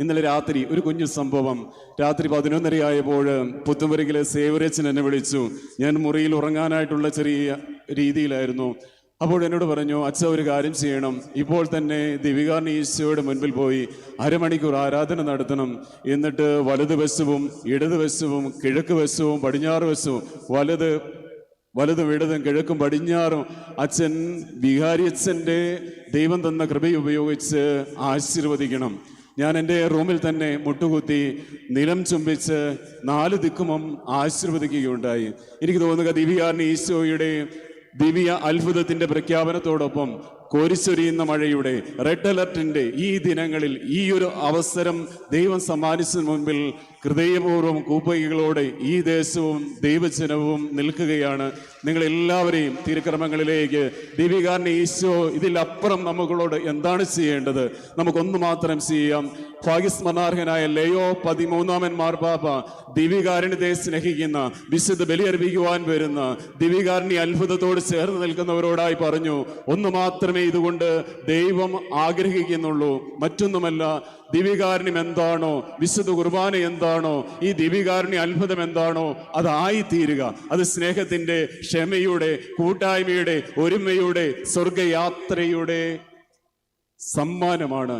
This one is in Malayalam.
ഇന്നലെ രാത്രി ഒരു കുഞ്ഞു സംഭവം. രാത്രി പതിനൊന്നരയായപ്പോൾ പുത്തുമരികിലെ സേവരച്ചൻ എന്നെ വിളിച്ചു. ഞാൻ മുറിയിൽ ഉറങ്ങാനായിട്ടുള്ള ചെറിയ രീതിയിലായിരുന്നു. അപ്പോൾ എന്നോട് പറഞ്ഞു അച്ഛ ഒരു കാര്യം ചെയ്യണം. ഇപ്പോൾ തന്നെ ദിവികാർണി ഈശോയുടെ മുൻപിൽ പോയി അരമണിക്കൂർ ആരാധന നടത്തണം. എന്നിട്ട് വലത് വശവും ഇടത് വശവും കിഴക്ക് വശവും പടിഞ്ഞാറ് വശവും വലത് വലതും ഇടതും കിഴക്കും പടിഞ്ഞാറും അച്ഛൻ വിഹാരി അച്ഛന്റെ ദൈവം തന്ന കൃപയുപയോഗിച്ച് ആശീർവദിക്കണം. ഞാൻ എന്റെ റൂമിൽ തന്നെ മുട്ടുകുത്തി നിലം ചുംബിച്ച് നാല് ദിക്കുമം ആശീർവദിക്കുകയുണ്ടായി. എനിക്ക് തോന്നുക ദിവ്യാറിന് ഈശോയുടെ ദിവ്യ അത്ഭുതത്തിന്റെ പ്രഖ്യാപനത്തോടൊപ്പം കോരിച്ചൊരിയുന്ന മഴയുടെ റെഡ് അലർട്ടിന്റെ ഈ ദിനങ്ങളിൽ ഈ ഒരു അവസരം ദൈവം സമ്മാനിച്ചതിന് മുമ്പിൽ ഹൃദയപൂർവം കൂപ്പൈകളോടെ ഈ ദേശവും ദൈവജനവും നിൽക്കുകയാണ്. നിങ്ങൾ എല്ലാവരെയും തിരുക്രമങ്ങളിലേക്ക് ദീപികാരന്റെ ഈശോ ഇതിലപ്പുറം നമ്മളോട് എന്താണ് ചെയ്യേണ്ടത്? നമുക്കൊന്നു മാത്രം ചെയ്യാം. ഭാഗ്യസ്മരണാർഹനായ ലയോ പതിമൂന്നാമൻ മാർപ്പാപ്പ ദിവികാരണിതെ സ്നേഹിക്കുന്ന വിശുദ്ധ ബലിയർപ്പിക്കുവാൻ വരുന്ന ദിവികാരണി അത്ഭുതത്തോട് ചേർന്ന് നിൽക്കുന്നവരോടായി പറഞ്ഞു ഒന്ന് മാത്രമേ ഇതുകൊണ്ട് ദൈവം ആഗ്രഹിക്കുന്നുള്ളൂ. മറ്റൊന്നുമല്ല ദിവികാരണ്യം എന്താണോ വിശുദ്ധ കുർബാന എന്താണോ ഈ ദിവികാരുണ്യ അത്ഭുതം എന്താണോ അതായിത്തീരുക. അത് സ്നേഹത്തിന്റെ ക്ഷമയുടെ കൂട്ടായ്മയുടെ ഒരുമയുടെ സ്വർഗയാത്രയുടെ സമ്മാനമാണ്.